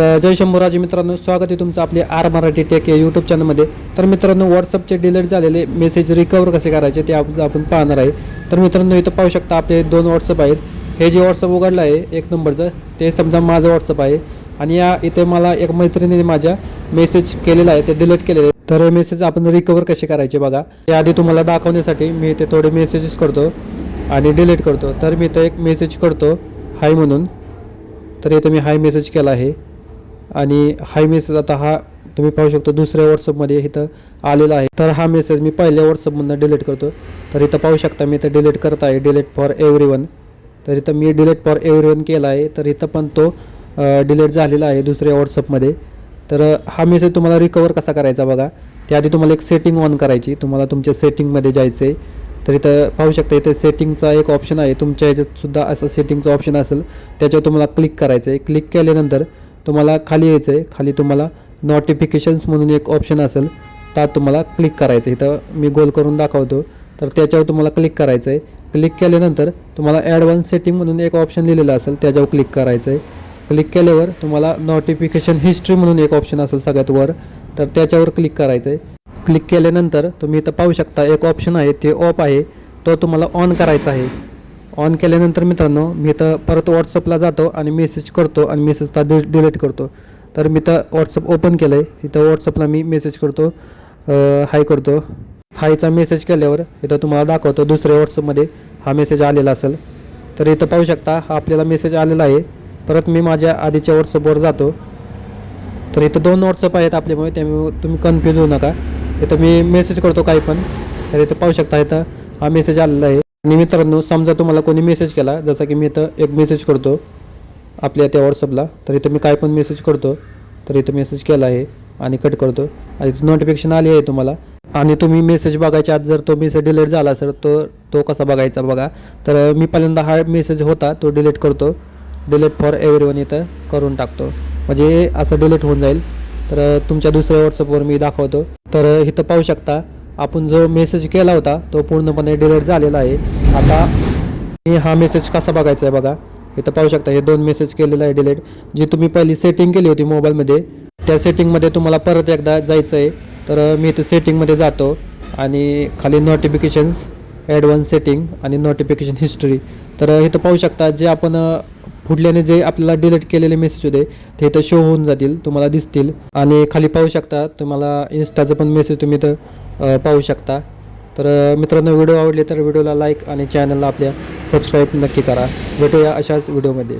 तर जय शंभूराजे मित्रांनो स्वागत आहे तुमचं आपले आर मराठी टेक या यूट्यूब चॅनलमध्ये तर मित्रांनो व्हॉट्सअपचे डिलीट झालेले मेसेज रिकवर कसे करायचे ते आपण पाहणार आहे. तर मित्रांनो इथं पाहू शकता आपले दोन व्हॉट्सअप आहेत. हे जे व्हॉट्सअप उघडलं आहे एक नंबरचं ते समजा माझं व्हॉट्सअप आहे. आणि या इथे मला एक मैत्रिणीने माझ्या मेसेज केलेला आहे ते डिलीट केलेले आहे. तर हे मेसेज आपण रिकवर कसे करायचे बघा. ते आधी तुम्हाला दाखवण्यासाठी मी इथे थोडे मेसेजेस करतो आणि डिलीट करतो. तर मी इथं एक मेसेज करतो हाय म्हणून. तर इथं मी हाय मेसेज केला आहे. आणि हाय मेसेज आता हा तुम्ही पाहू शकतो दुसऱ्या व्हॉट्सअपमध्ये इथं आलेला आहे. तर हा मेसेज मी पहिल्या व्हॉट्सअपमधनं डिलीट करतो. तर इथं पाहू शकता मी इथं डिलीट करत आहे. डिलीट फॉर एव्हरी वन तर इथं मी डिलीट फॉर एव्हरी वन केला आहे. तर इथं पण तो डिलीट झालेला आहे दुसऱ्या व्हॉट्सअपमध्ये तर हा मेसेज तुम्हाला रिकवर कसा करायचा बघा. त्याआधी तुम्हाला एक सेटिंग ऑन करायची. तुम्हाला तुमच्या सेटिंगमध्ये जायचं आहे तर इथं पाहू शकता इथे सेटिंगचा एक ऑप्शन आहे. तुमच्या ह्याच्यात सुद्धा असं सेटिंगचं ऑप्शन असेल. त्याच्यावर तुम्हाला क्लिक करायचं आहे क्लिक केल्यानंतर तुम्हाला खाली यायचं आहे खाली तुम्हाला नोटिफिकेशन्स म्हणून एक ऑप्शन असेल त्यात तुम्हाला क्लिक करायचं आहे. इथं मी गोल करून दाखवतो. तर त्याच्यावर तुम्हाला क्लिक करायचं आहे क्लिक केल्यानंतर तुम्हाला ॲडव्हान्स सेटिंग म्हणून एक ऑप्शन लिहिलेलं असेल त्याच्यावर क्लिक करायचं आहे क्लिक केल्यावर तुम्हाला नोटिफिकेशन हिस्ट्री म्हणून एक ऑप्शन असेल सगळ्यात वर तर त्याच्यावर क्लिक करायचं आहे क्लिक केल्यानंतर तुम्ही इथं पाहू शकता एक ऑप्शन आहे ते ऑफ आहे. तो तुम्हाला ऑन करायचा आहे. ऑन केल्यानंतर मित्रांनो मी इथं परत व्हॉट्सअपला जातो आणि मेसेज करतो आणि मेसेज डि डिलीट करतो. तर मी तर व्हॉट्सअप ओपन केलं आहे इथं व्हॉट्सअपला मी मेसेज करतो. हाय करतो. हायचा मेसेज केल्यावर इथं तुम्हाला दाखवतो दुसऱ्या व्हॉट्सअपमध्ये हा मेसेज आलेला असेल. तर इथं पाहू शकता हा आपल्याला मेसेज आलेला आहे. परत मी माझ्या आधीच्या व्हॉट्सअपवर जातो. तर इथं दोन व्हॉट्सअप आहेत आपल्यामुळे त्यामुळे तुम्ही कन्फ्यूज होऊ नका. इथं मी मेसेज करतो काही पण. तर इथं पाहू शकता इथं हा मेसेज आलेला आहे. आणि मित्रांनो समजा तुम्हाला कोणी मेसेज केला जसं की मी इथं एक मेसेज करतो आपल्या त्या व्हॉट्सअपला तर इथं मी काय पण मेसेज करतो तर इथं मेसेज केला आहे आणि कट करतो. आणि नोटिफिकेशन आली आहे तुम्हाला. आणि तुम्ही मेसेज बघायच्या आत जर तो मेसेज डिलीट झाला सर तो तो कसा बघायचा बघा. तर मी पहिल्यांदा हा मेसेज होता तो डिलीट करतो. डिलीट फॉर एव्हरीवन इथं करून टाकतो. म्हणजे असं डिलीट होऊन जाईल. तर तुमच्या दुसऱ्या व्हॉट्सअपवर मी दाखवतो. तर इथं पाहू शकता आपण जो मेसेज केला होता तो पूर्णपणे डिलीट झालेला आहे. आता मी हा मेसेज कसा बघायचा आहे बघा. इथं पाहू शकता हे दोन मेसेज केलेलं आहे डिलीट जी तुम्ही पहिली सेटिंग केली होती मोबाईलमध्ये त्या सेटिंगमध्ये तुम्हाला परत एकदा जायचं आहे. तर मी इथं सेटिंगमध्ये जातो आणि खाली नोटिफिकेशन्स ॲडव्हान्स सेटिंग आणि नोटिफिकेशन हिस्ट्री तर इथं पाहू शकता जे आपण फुटल्याने जे आपल्याला डिलीट केलेले मेसेज होते ते इथं शो होऊन जातील तुम्हाला दिसतील. आणि खाली पाहू शकता तुम्हाला इन्स्टाचं पण मेसेज तुम्ही इथं पाहू शकता. तर मित्रांनो व्हिडिओ आवडले तर व्हिडिओला लाईक आणि चॅनलला आपल्या सबस्क्राईब नक्की करा. भेटूया अशाच व्हिडिओमध्ये